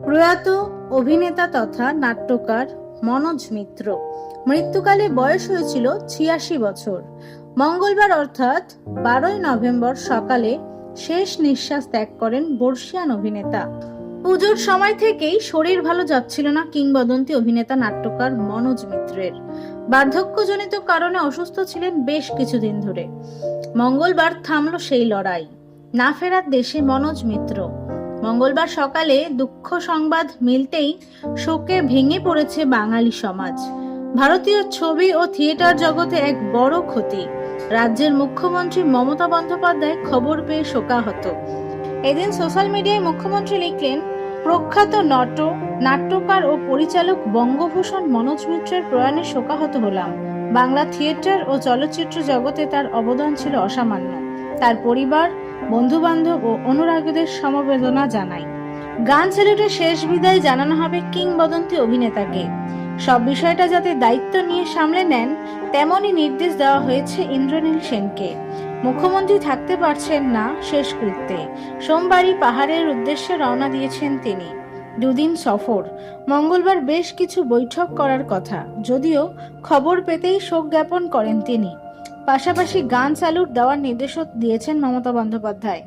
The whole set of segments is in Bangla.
প্রয়াত অভিনেতা তথা নাট্যকার মনোজ মিত্র। মৃত্যুকালে বয়স হয়েছিল ছিয়াশি বছর। মঙ্গলবার অর্থাৎ বারোই নভেম্বর সকালে শেষ নিঃশ্বাস ত্যাগ করেন বর্ষিয়ান অভিনেতা। পুজোর সময় থেকেই শরীর ভালো যাচ্ছিল না কিংবদন্তি অভিনেতা নাট্যকার মনোজ মিত্রের। বার্ধক্যজনিত কারণে অসুস্থ ছিলেন বেশ কিছুদিন ধরে। মঙ্গলবার থামল সেই লড়াই। না ফেরার দেশে মনোজ মিত্র মঙ্গলবার সকালে দুঃখ সংবাদ মিলতেই শোকে ভেঙে পড়েছে বাঙালি সমাজ। ভারতীয় ছবি ও থিয়েটার জগতে এক বড় ক্ষতি। রাজ্যের মুখ্যমন্ত্রী মমতা বন্দ্যোপাধ্যায় খবর পেয়ে শোকাহত। এদিন সোশ্যাল মিডিয়ায় মুখ্যমন্ত্রী লিখলেন, প্রখ্যাত নট, নাট্যকার ও পরিচালক বঙ্গভূষণ মনোজ মিত্রের প্রয়াণে শোকাহত হলাম। বাংলা থিয়েটার ও চলচ্চিত্র জগতে তার অবদান ছিল অসামান্য। তার পরিবার বন্ধু বান্ধব ও অনুরাগীদের সমবেদনা জানাই। গান সেলুটের শেষ বিদায় জানানো হবে কিংবদন্তি অভিনেতাকে। সব বিষয়টা যাতে দায়িত্ব নিয়ে সামলে নেন, তেমনই নির্দেশ দেওয়া হয়েছে ইন্দ্রনীল সেনকে। মুখ্যমন্ত্রী থাকতে পারছেন না শেষকৃত্যে সোমবারই পাহাড়ের উদ্দেশ্যে রওনা দিয়েছেন তিনি। দুদিন সফর। মঙ্গলবার বেশ কিছু বৈঠক করার কথা। যদিও খবর পেতেই শোক জ্ঞাপন করেন তিনি। পাশাপাশি গান স্যালুট দেওয়ার নির্দেশও দিয়েছেন মমতা বন্দ্যোপাধ্যায়।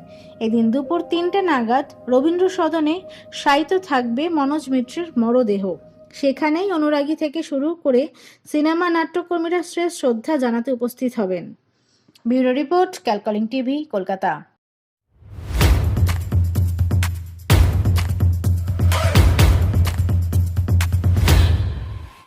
এদিন দুপুর তিনটে নাগাদ রবীন্দ্র সদনে শায়িত থাকবে মনোজ মিত্রের মরদেহ। সেখানেই অনুরাগী থেকে শুরু করে সিনেমা নাট্যকর্মীরা শ্রেষ্ঠ শ্রদ্ধা জানাতে উপস্থিত হবেন। ব্যুরো রিপোর্ট ক্যালকলিং টিভি, কলকাতা।